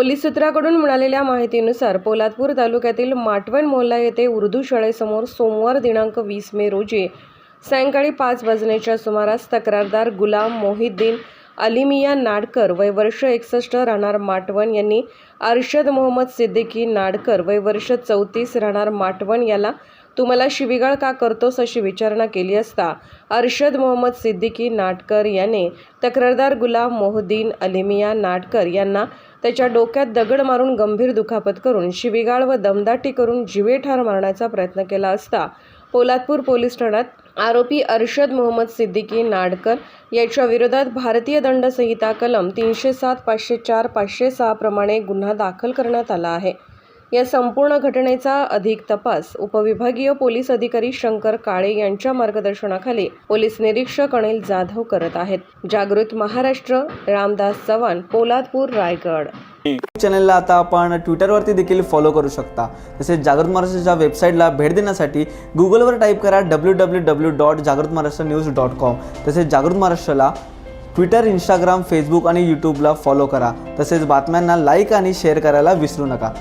Police सूत्राकडून मिळालेल्या माहितीनुसार पोलादपूर तालुक्यातील माटवण मोहल्ला येथे उर्दू शाळेसमोर सोमवार दिनांक वीस मे रोजी सायंकाळी पाच वाजण्याच्या सुमारास तक्रारदार गुलाम मोहिद्दीन अलिमिया नाडकर वय वर्ष एकसष्ट राहणार माटवण यांनी अर्शद मोहम्मद सिद्दीकी नाडकर वय वर्ष चौतीस राहणार माटवण याला तू मला शिवीगाळ का करतोस अशी विचारणा केली असता? अर्शद मोहम्मद सिद्दीकी नाटकर याने तक्रारदार गुलाम मोहद्दीन अलिमिया नाटकर यांना त्याच्या डोक्यात दगड मारून गंभीर दुखापत करून शिवीगाळ व दमदाटी करून जिवे ठार मारण्याचा प्रयत्न केला असता पोलादपूर पोलीस ठाण्यात आरोपी अर्शद मोहम्मद सिद्दीकी नाडकर याच्या विरोधात भारतीय दंड संहिता कलम तीनशे सात पाचशे चार पाचशे सहाप्रमाणे गुन्हा दाखल करण्यात आला आहे. या संपूर्ण घटनेचा अधिक तपास उपविभागीय पोलीस अधिकारी शंकर काळे यांच्या मार्गदर्शनाखाली पोलीस निरीक्षक अनिल जाधव करत आहेत. जागृत महाराष्ट्र रामदास चव्हाण पोलादपूर रायगड. चॅनलला आता आपण ट्विटरवरती देखील फॉलो करू शकता. तसेच जागृत महाराष्ट्राच्या वेबसाईटला भेट देण्यासाठी गुगलवर टाईप करा डब्ल्यू डब्ल्यू डब्ल्यू डॉट जागृत महाराष्ट्र न्यूज डॉट कॉम तसेच जागृत महाराष्ट्राला ट्विटर इंस्टाग्राम फेसबुक आणि यूट्यूबला फॉलो करा. तसेच बातम्यांना लाईक आणि शेअर करायला विसरू नका.